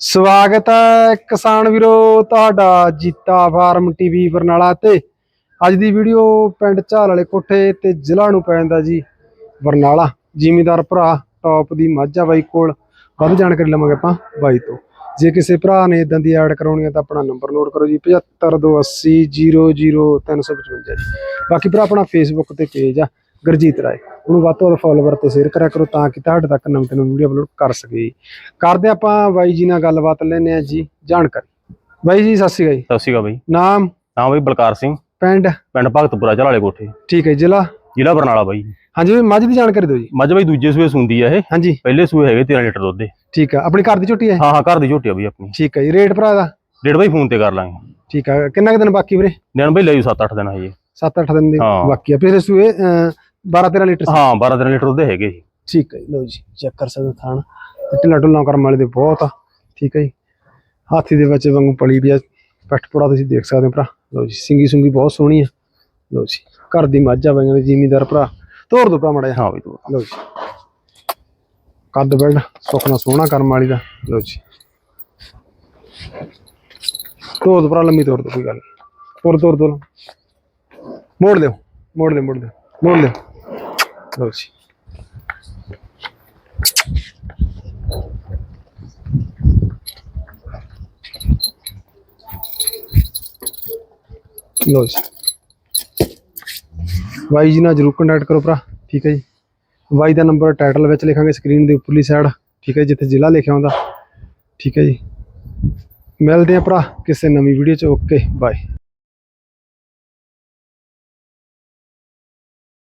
ਸਵਾਗਤ ਹੈ ਕਿਸਾਨ ਵੀਰੋ, ਤੁਹਾਡਾ ਜੀਤਾ ਫਾਰਮ ਟੀਵੀ ਬਰਨਾਲਾ ਤੇ। ਅੱਜ ਦੀ ਵੀਡੀਓ ਪਿੰਡ ਝਾਲ ਵਾਲੇ ਕੋਠੇ ਤੇ ਜ਼ਿਲ੍ਹਾ ਨੂੰ ਪੈਂਦਾ ਜੀ, ਬਰਨਾਲਾ। ਜ਼ਿਮੀਦਾਰ ਭਰਾ ਟੌਪ ਦੀ ਮਾਝਾ ਬਾਈ ਕੋਲ। ਵੱਧ ਜਾਣਕਾਰੀ ਲਵਾਂਗੇ ਆਪਾਂ ਬਾਈ ਤੋਂ। ਜੇ ਕਿਸੇ ਭਰਾ ਨੇ ਇਦਾਂ ਦੀ ਐਡ ਕਰਾਉਣੀ ਹੈ ਤਾਂ ਆਪਣਾ ਨੰਬਰ ਨੋਟ ਕਰੋ ਜੀ 7528000355 ਜੀ। ਬਾਕੀ ਭਰਾ ਆਪਣਾ ਫੇਸਬੁੱਕ ਤੇ ਪੇਜ ਆ, ਗੁਰਜੀਤ ਰਾਏ। ਉਹਨੂੰ ਵੱਧ ਤੋਂ ਵੱਧ ਫੋਲੋਵਰ ਤੇ ਸ਼ੇਅਰ ਕਰਿਆ ਕਰੋ ਤਾਂ ਕਿ ਤੁਹਾਡੇ ਤੱਕ ਨਵੀਂ ਤੋਂ ਵੀਡੀਓ ਅਪਲੋਡ ਕਰ ਸਕੀਏ ਜੀ। ਕਰਦੇ ਆਪਾਂ ਬਾਈ ਜੀ ਨਾਲ ਗੱਲਬਾਤ ਲੈਨੇ ਆ ਜੀ ਜਾਣਕਾਰੀ। ਬਾਈ ਜੀ ਸਤਿ ਸ਼੍ਰੀ ਅਕਾਲ ਜੀ। ਸਤਿ ਸ਼੍ਰੀ ਅਕਾਲ ਬਈ। ਨਾਮ? ਨਾਮ ਬਈ ਬਲਕਾਰ ਸਿੰਘ। ਪਿੰਡ? ਪਿੰਡ ਭਗਤਪੁਰਾ ਝਲਾਲੇ ਕੋਠੇ। ਠੀਕ ਹੈ ਜ਼ਿਲ੍ਹਾ? ਜ਼ਿਲ੍ਹਾ ਬਰਨਾਲਾ ਬਾਈ। ਹਾਂਜੀ ਵੀ ਮੱਝ ਦੀ ਜਾਣਕਾਰੀ ਦਿਓ ਜੀ। ਮੱਝ ਬਈ ਦੂਜੇ ਸੂਏ ਸੁੰਦੀ ਆ ਇਹ। ਹਾਂਜੀ। ਪਹਿਲੇ ਸੂਏ ਹੈਗੇ 13 ਲੀਟਰ ਦੁੱਧ ਦੇ। ਠੀਕ ਆ ਆਪਣੀ ਘਰ ਦੀ ਝੋਟੀ ਹੈ ਹਾਂ ਹਾਂ ਘਰ ਦੀ ਝੋਟੀ ਆ ਬਈ ਆਪਣੀ। ਠੀਕ ਹੈ ਜੀ ਰੇਟ ਭਰਾ ਦਾ? ਡੇਢ ਬਾਈ ਫੋਨ ਤੇ ਕਰ ਲਾਂਗੇ। ਠੀਕ ਆ ਕਿੰਨਾ ਕੁ ਦਿਨ ਬਾਕੀ ਵੀਰੇ? ਦਿਨ ਬਈ ਲੈ ਜੂ 7-8 ਦਿਨ ਹਜੇ। 7-8 ਦਿਨ ਦੇ। ਬਾਕੀ ਆ। ਪਿਛਲੇ ਸੂਏ 12-13 ਲੀਟਰ ਸੀ। ਹਾਂ 12-13 ਲੀਟਰ ਦੁੱਧ ਹੈਗੇ ਜੀ। ਠੀਕ ਹੈ ਲਓ ਜੀ ਚੈੱਕ ਕਰ ਸਕਦੇ ਥਾਣ। ਢਿੱਲਾ ਢੁੱਲਾ ਕਰਮ ਵਾਲੇ ਦੇ ਬਹੁਤ ਆ। ਠੀਕ ਹੈ ਜੀ। ਹਾਥੀ ਦੇ ਬੱਚੇ ਵਾਂਗੂ ਪਲੀ ਵੀ ਆ। ਤੁਸੀਂ ਦੇਖ ਸਕਦੇ ਹੋ ਭਰਾ। ਲਓ ਜੀ ਸਿੰਗੀ ਸੁੰਗੀ ਬਹੁਤ ਸੋਹਣੀ ਆ। ਲਓ ਜੀ ਘਰ ਦੀ ਮੱਝ ਬਾਈਆਂ ਦੇ ਜ਼ਿਮੀਦਾਰ ਭਰਾ। ਤੋਰ ਦੋ ਭਰਾ ਮੜਾ ਹਾਂ ਬਈ ਤੂੰ ਲਓ ਜੀ। ਕੱਦ ਬੈਡ ਸੁਖਣਾ ਸੋਹਣਾ ਕਰਮ ਵਾਲੀ ਦਾ। ਲਓ ਜੀ। ਤੋਰ ਦੋ ਭਰਾ ਲੰਮੀ ਤੋਰ ਦੋ ਕੋਈ ਗੱਲ। ਤੋਰ ਤੋਰ ਦੋ ਮੋੜ ਦਿਓ ਮੋੜ ਦਿਓ ਮੋੜ ਦਿਓ ਮੋੜ ਦਿਓ ਲਓ ਜੀ। ਲਓ ਜੀ। ਬਾਈ ਜੀ ਨਾਲ ਜਰੂਰ ਕੰਟੈਕਟ ਕਰੋ ਭਰਾ, ਠੀਕ ਹੈ ਜੀ। ਬਾਈ ਦਾ ਨੰਬਰ ਟਾਈਟਲ ਵਿੱਚ ਲਿਖਾਂਗੇ ਸਕਰੀਨ ਦੇ ਉੱਪਰਲੀ ਸਾਈਡ ਠੀਕ ਹੈ ਜਿੱਥੇ ਜ਼ਿਲ੍ਹਾ ਲਿਖਿਆ ਹੁੰਦਾ, ਠੀਕ ਹੈ ਜੀ। ਮਿਲਦੇ ਆ ਭਰਾ ਕਿਸੇ ਨਵੀਂ ਵੀਡੀਓ ਚ ਓਕੇ ਬਾਏ